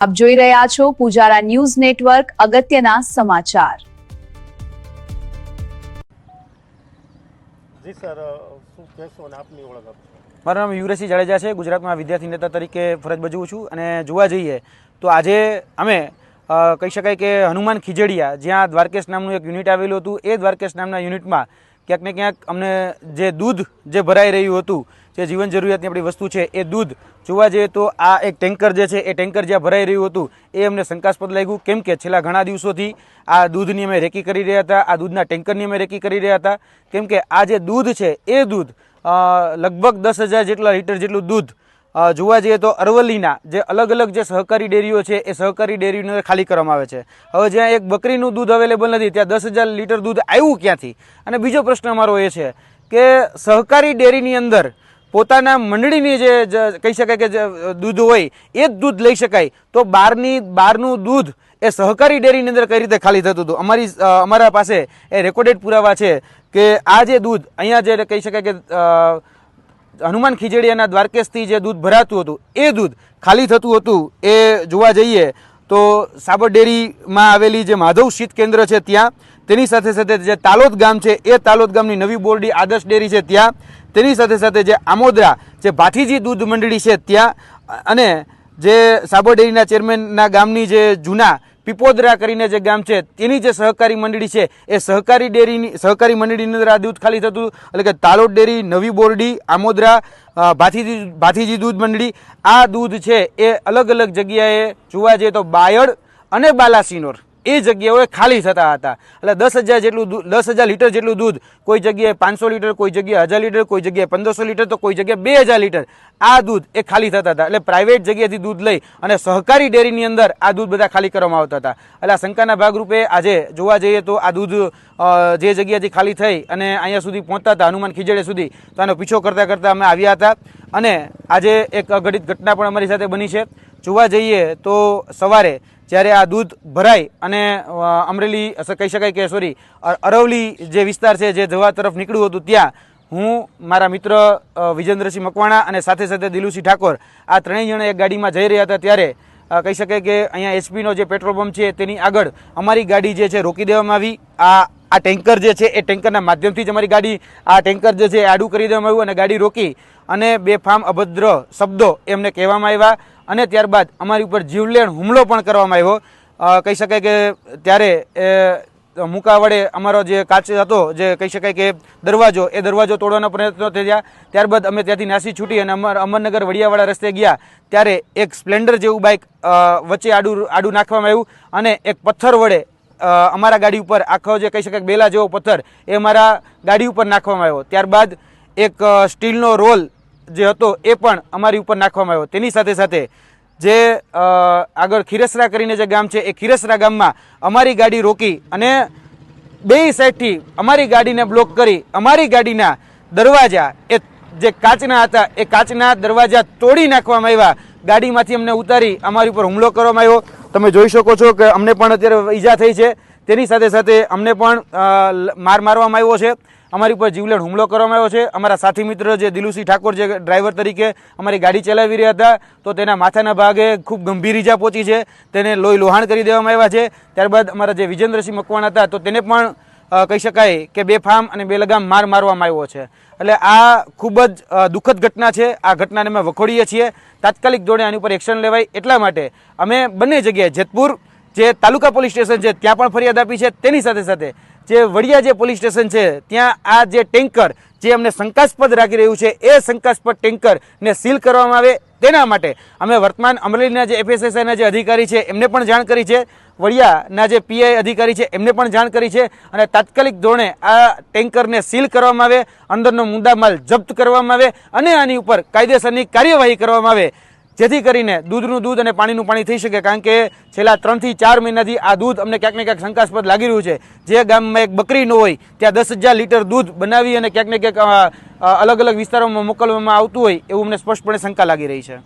આપ જોઈ રહ્યા છો પૂજારા ન્યૂઝ નેટવર્ક અગત્યના સમાચાર. જી સર શું કહેશો અને આપની ઓળખ આપશો? મારું નામ યુવરાજસિંહ જાડેજા છે ગુજરાતમાં વિદ્યાર્થી નેતા તરીકે ફરજ બજવું છું અને જોવા જઈએ તો આજે અમે કહી શકાય કે હનુમાન ખીજડીયા જ્યાં દ્વારકેશ નામનું એક યુનિટ આવેલું હતું એ દ્વારકેશ નામના યુનિટમાં ક્યાંક ને ક્યાંક અમને જે દૂધ જે ભરાઈ રહ્યું હતું જે જીવન જરૂરિયાતની આપણી વસ્તુ છે એ દૂધ. જોવા જઈએ તો આ એક ટેન્કર જે છે, એ ટેન્કર જ્યાં ભરાઈ રહ્યું હતું, એ અમને શંકાસ્પદ લાગ્યું. કેમ કે છેલ્લા ઘણા દિવસોથી આ દૂધની અમે રેકી કરી રહ્યા હતા, આ દૂધના ટેન્કરની અમે રેકી કરી રહ્યા હતા. કેમ કે આ જે દૂધ છે, એ દૂધ લગભગ દસ હજાર જેટલા લીટર જેટલું દૂધ જોવા જઈએ તો અરવલ્લીના જે અલગ અલગ જે સહકારી ડેરીઓ છે, એ સહકારી ડેરીને ખાલી કરવામાં આવે છે. હવે જ્યાં એક બકરીનું દૂધ અવેલેબલ નથી, ત્યાં દસ હજાર લીટર દૂધ આવ્યું ક્યાંથી? અને બીજો પ્રશ્ન અમારો એ છે કે સહકારી ડેરીની અંદર પોતાના મંડળીની જે કહી શકાય કે જે દૂધ હોય, એ જ દૂધ લઈ શકાય. તો બહારની બહારનું દૂધ એ સહકારી ડેરીની અંદર કઈ રીતે ખાલી થતું હતું? અમારી અમારા પાસે એ રેકોર્ડેડ પુરાવા છે કે આ જે દૂધ, અહીંયા જે કહી શકાય કે હનુમાન ખીજડીયાના દ્વારકેશથી જે દૂધ ભરાતું હતું, એ દૂધ ખાલી થતું હતું, એ જોવા જઈએ તો સાબર ડેરીમાં આવેલી જે માધવ શીત કેન્દ્ર છે ત્યાં તેની સાથે સાથે જે તાલોદ ગામ છે, એ તાલોદ ગામની નવી બોરડી આદર્શ ડેરી છે ત્યાં. તેની સાથે સાથે જે આમોદરા, જે ભાઠીજી દૂધ મંડળી છે ત્યાં. અને જે સાબર ડેરીના ચેરમેનના ગામની જે જૂના પીપોદરા કરીને જે ગામ છે, તેની જે સહકારી મંડળી છે, એ સહકારી ડેરીની, સહકારી મંડળીની અંદર આ દૂધ ખાલી થતું, એટલે કે તાલોદ ડેરી, નવી બોરડી, આમોદરા ભાથીજી ભાથીજી દૂધ મંડળી, આ દૂધ છે, એ અલગ અલગ જગ્યાએ જોવા જઈએ તો બાયડ અને બાલાસિનોર. એ જગ્યાઓએ ખાલી થતા હતા. એટલે દસ હજાર જેટલું દસ હજાર લીટર જેટલું દૂધ કોઈ જગ્યાએ પાંચસો લીટર, કોઈ જગ્યાએ હજાર લીટર, કોઈ જગ્યાએ પંદરસો લીટર, તો કોઈ જગ્યાએ બે હજાર લીટર. આ દૂધ એ ખાલી થતા હતા. એટલે પ્રાઇવેટ જગ્યાએથી દૂધ લઈ અને સહકારી ડેરીની અંદર આ દૂધ બધા ખાલી કરવામાં આવતા હતા. એટલે આ શંકાના ભાગરૂપે આજે જોવા જઈએ તો આ દૂધ જે જગ્યાએથી ખાલી થઈ અને અહીંયા સુધી પહોંચતા હતા, હનુમાન ખીજડે સુધી, તો આનો પીછો કરતાં કરતાં અમે આવ્યા હતા. અને આજે એક અઘટિત ઘટના પણ અમારી સાથે બની છે. જોવા જઈએ તો સવારે જ્યારે આ દૂધ ભરાય અને અમરેલી કહી શકાય કે સોરી અરવલી જે વિસ્તાર છે, જે જવા તરફ નીકળ્યું હતું ત્યાં, હું, મારા મિત્ર વિજેન્દ્રસિંહ મકવાણા અને સાથે સાથે દિલુસિંહ ઠાકોર આ ત્રણેય જણા એક ગાડીમાં જઈ રહ્યા હતા ત્યારે કહી શકાય કે અહીંયા એચપીનો જે પેટ્રોલ પંપ છે તેની આગળ અમારી ગાડી જે છે રોકી દેવામાં આવી. આ આ ટેન્કર જે છે એ ટેન્કરના માધ્યમથી જ અમારી ગાડી, આ ટેન્કર જે છે આડું કરી દેવામાં આવ્યું અને ગાડી રોકી અને બેફામ અભદ્ર શબ્દો એમને કહેવામાં આવ્યા અને ત્યારબાદ અમારી ઉપર જીવલેણ હુમલો પણ કરવામાં આવ્યો. કહી શકાય કે ત્યારે મુકા વડે અમારો જે કાચ હતો, જે કહી શકાય કે દરવાજો, એ દરવાજો તોડવાનો પ્રયત્નો થયા. ત્યારબાદ અમે ત્યાંથી નાસી છૂટી અને અમર, અમરનગર વડિયાવાળા રસ્તે ગયા. ત્યારે એક સ્પ્લેન્ડર જેવું બાઇક વચ્ચે આડું આડું નાખવામાં આવ્યું અને એક પથ્થર વડે અમારા ગાડી ઉપર આખો જે કહી શકાય બેલા જેવો પથ્થર, એ અમારા ગાડી ઉપર નાખવામાં આવ્યો. ત્યારબાદ એક સ્ટીલનો રોલ જે હતો, એ પણ અમારી ઉપર નાખવામાં આવ્યો. તેની સાથે સાથે જે આગળ ખીરસરા કરીને જે ગામ છે એ ખીરસરા ગામમાં અમારી ગાડી રોકી અને બે સાઈડથી અમારી ગાડીને બ્લોક કરી અમારી ગાડીના દરવાજા એ જે કાચના હતા એ કાચના દરવાજા તોડી નાખવામાં આવ્યા. ગાડીમાંથી અમને ઉતારી અમારી ઉપર હુમલો કરવામાં આવ્યો. તમે જોઈ શકો છો કે અમને પણ અત્યારે ઈજા થઈ છે. તેની સાથે સાથે અમને પણ માર મારવામાં આવ્યો છે. અમારી ઉપર જીવલેણ હુમલો કરવામાં આવ્યો છે. અમારા સાથી મિત્ર જે દિલુસિંહ ઠાકોર જે ડ્રાઈવર તરીકે અમારી ગાડી ચલાવી રહ્યા હતા, તો તેના માથાના ભાગે ખૂબ ગંભીર ઈજા પહોંચી છે. તેને લોહી લોહાણ કરી દેવામાં આવ્યા છે. ત્યારબાદ અમારા જે વિજેન્દ્રસિંહ મકવાણા હતા, તો તેને પણ કહી શકાય કે બે ફામ અને બે લગામ માર મારવામાં આવ્યો છે. એટલે આ ખૂબ જ દુઃખદ ઘટના છે. આ ઘટનાને અમે વખોડીએ છીએ. તાત્કાલિક ધોરણે આની ઉપર એક્શન લેવાય એટલા માટે અમે બંને જગ્યાએ જેતપુર જે તાલુકા પોલીસ સ્ટેશન છે, ત્યાં પણ ફરિયાદ આપી છે. તેની સાથે સાથે જે વડિયા જે પોલીસ સ્ટેશન છે, ત્યાં આ જે ટેન્કર જે અમને શંકાસ્પદ રાખી રહ્યું છે, એ શંકાસ્પદ ટેન્કરને સીલ કરવામાં આવે તેના માટે અમે વર્તમાન અમરેલીના જે એફએસએસઆઈના જે અધિકારી છે, એમને પણ જાણ કરી છે. વડિયાના જે પીઆઈ અધિકારી છે, એમને પણ જાણ કરી છે અને તાત્કાલિક ધોરણે આ ટેન્કરને સીલ કરવામાં આવે, અંદરનો મુદ્દામાલ જપ્ત કરવામાં આવે અને આની ઉપર કાયદેસરની કાર્યવાહી કરવામાં આવે જેથી કરીને દૂધનું દૂધ અને પાણીનું પાણી થઈ શકે, કારણ કે છેલ્લા ત્રણથી ચાર મહિનાથી આ દૂધ અમને ક્યાંક ને ક્યાંક શંકાસ્પદ લાગી રહ્યું છે. જે ગામમાં એક બકરી ન હોય, ત્યાં દસ હજાર લીટર દૂધ બનાવી અને ક્યાંક ને ક્યાંક અલગ અલગ વિસ્તારોમાં મોકલવામાં આવતું હોય, એવું અમને સ્પષ્ટપણે શંકા લાગી રહી છે.